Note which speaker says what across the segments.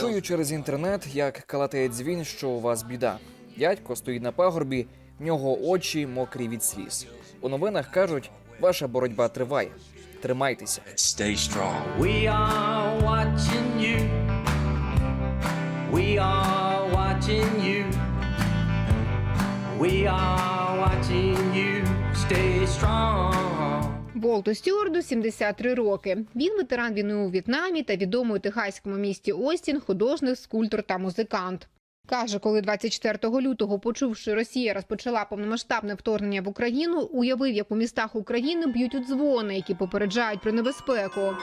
Speaker 1: Чую через інтернет, як калатає дзвін, що у вас біда. Дядько стоїть на пагорбі, в нього очі мокрі від сліз. У новинах кажуть, ваша боротьба триває. Тримайтеся.
Speaker 2: Stay strong.
Speaker 3: We are watching you. We are watching you. We are watching you. Stay strong.
Speaker 4: Волту Стюарду 73 роки. Він ветеран війни у В'єтнамі та відомий у техаському місті Остін, художник, скульптор та музикант. Каже, коли 24 лютого, почув, що Росія розпочала повномасштабне вторгнення в Україну, уявив, як у містах України б'ють у дзвони, які попереджають про небезпеку.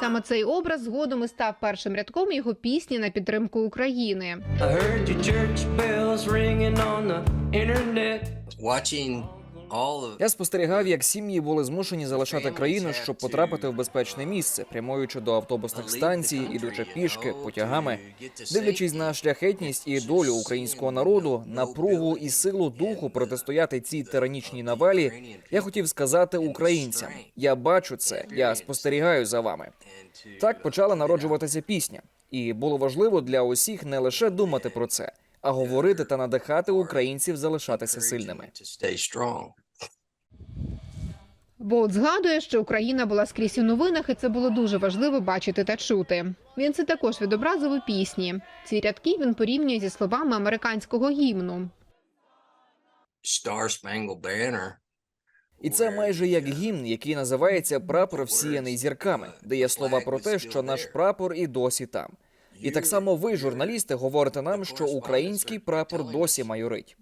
Speaker 4: Саме цей образ згодом і став першим рядком його пісні на підтримку України.
Speaker 3: I heard your church bells ringing on the internet.
Speaker 2: Watching
Speaker 1: Я спостерігав, як сім'ї були змушені залишати країну, щоб потрапити в безпечне місце, прямуючи до автобусних станцій, ідучи пішки, потягами, дивлячись на шляхетність і долю українського народу, напругу і силу духу протистояти цій тиранічній навалі. Я хотів сказати українцям: я бачу це, я спостерігаю за вами. Так почала народжуватися пісня, і було важливо для усіх не лише думати про це, а говорити та надихати українців залишатися сильними.
Speaker 4: Болт згадує, що Україна була скрізь у новинах, і це було дуже важливо бачити та чути. Він це також відобразив у пісні. Ці рядки він порівнює зі словами американського гімну.
Speaker 2: Star Spangled Banner.
Speaker 1: І це майже як гімн, який називається Прапор всіяний зірками, де є слова про те, що наш прапор і досі там. І так само ви, журналісти, говорите нам, що український прапор досі майорить.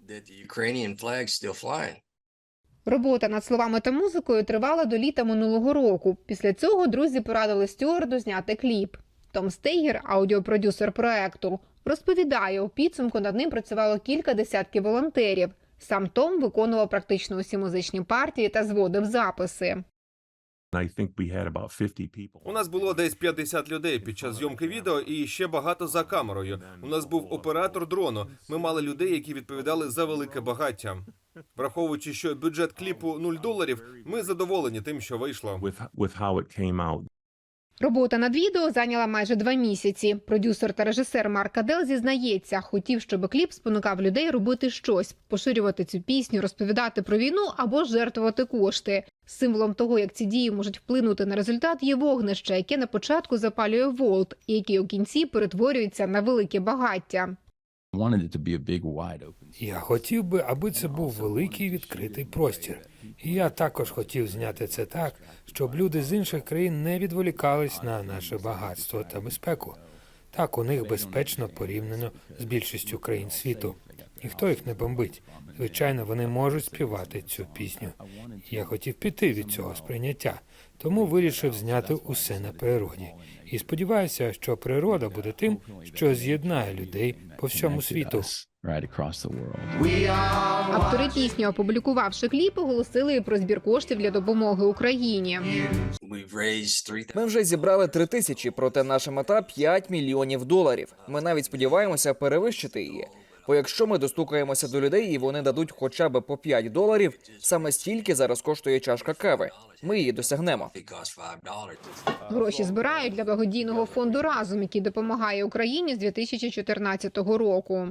Speaker 4: Робота над словами та музикою тривала до літа минулого року. Після цього друзі порадили Стюарду зняти кліп. Том Стейгер, аудіопродюсер проекту, розповідає, у підсумку над ним працювало кілька десятків волонтерів. Сам Том виконував практично усі музичні партії та зводив записи.
Speaker 5: I think we had about 50 people.
Speaker 6: У нас було десь 50 людей під час зйомки відео і ще багато за камерою. У нас був оператор дрону. Ми мали людей, які відповідали за велике багаття. Враховуючи, що бюджет кліпу 0 доларів, ми задоволені тим, що вийшло.
Speaker 4: Робота над відео зайняла майже два місяці. Продюсер та режисер Марк Адел зізнається, хотів, щоб кліп спонукав людей робити щось, поширювати цю пісню, розповідати про війну або жертвувати кошти. Символом того, як ці дії можуть вплинути на результат, є вогнище, яке на початку запалює Волт, і яке у кінці перетворюється на велике багаття.
Speaker 7: Wanted it to be a big wide open.
Speaker 8: Я хотів би, аби це був великий відкритий простір. І я також хотів зняти це так, щоб люди з інших країн не відволікались на наше багатство та безпеку. Так у них безпечно порівняно з більшістю країн світу. Ніхто їх не бомбить. Звичайно, вони можуть співати цю пісню. Я хотів піти від цього сприйняття, тому вирішив зняти усе на природі. І сподіваюся, що природа буде тим, що з'єднає людей по всьому світу.
Speaker 4: Автори пісні, опублікувавши кліп, оголосили про збір коштів для допомоги Україні.
Speaker 1: Ми вже зібрали три тисячі, проте наша мета 5 мільйонів доларів. Ми навіть сподіваємося перевищити її. Бо якщо ми достукаємося до людей і вони дадуть хоча б по 5 доларів, саме стільки зараз коштує чашка кави. Ми її досягнемо.
Speaker 4: Гроші збирають для благодійного фонду разом, який допомагає Україні з 2014 року.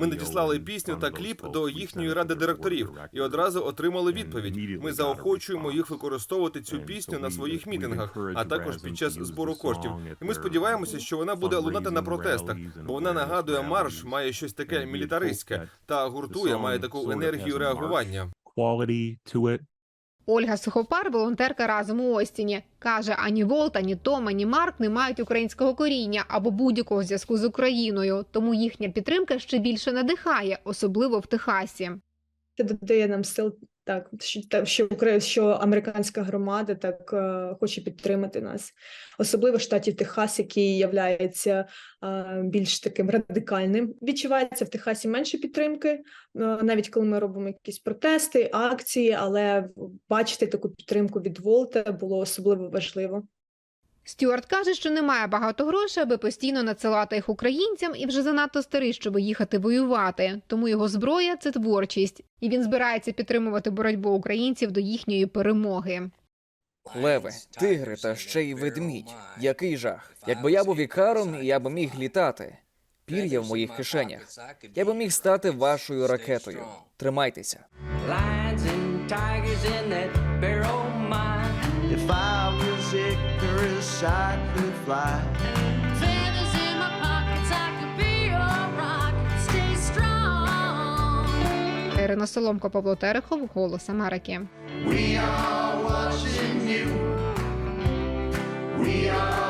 Speaker 6: Ми надіслали пісню та кліп до їхньої ради директорів і одразу отримали відповідь. Ми заохочуємо їх використовувати цю пісню на своїх мітингах, а також під час збору коштів. І ми сподіваємося, що вона буде лунати на протестах, бо вона нагадує марш, має щось таке мілітаристське та гуртує, має таку енергію реагування.
Speaker 4: Ольга Сухопар, волонтерка разом у Остіні, каже: ані Волт, ані Том, ані Марк не мають українського коріння або будь-якого зв'язку з Україною. Тому їхня підтримка ще більше надихає, особливо в Техасі.
Speaker 9: Це додає нам сил, так що та- що американська громада так е, хоче підтримати нас, особливо в штаті Техас, який являється е, більш таким радикальним. Відчувається в Техасі менше підтримки, е, навіть коли ми робимо якісь протести, акції, але бачити таку підтримку від Волта було особливо важливо.
Speaker 4: Стюарт каже, що немає багато грошей, аби постійно надсилати їх українцям, і вже занадто старий, щоб їхати воювати. Тому його зброя це творчість, і він збирається підтримувати боротьбу українців до їхньої перемоги.
Speaker 1: Леви, тигри та ще й ведмідь. Який жах. Якби я був ікаром, я б міг літати. Пір'я в моїх кишенях. Я би міг стати вашою ракетою. Тримайтеся.
Speaker 10: If I was Icarus, I could fly.
Speaker 3: Feathers in my pockets, I could be a rock. Stay strong.
Speaker 4: Ірина Соломко, Павло Терехов, голос Америки.
Speaker 10: We are watching you. We are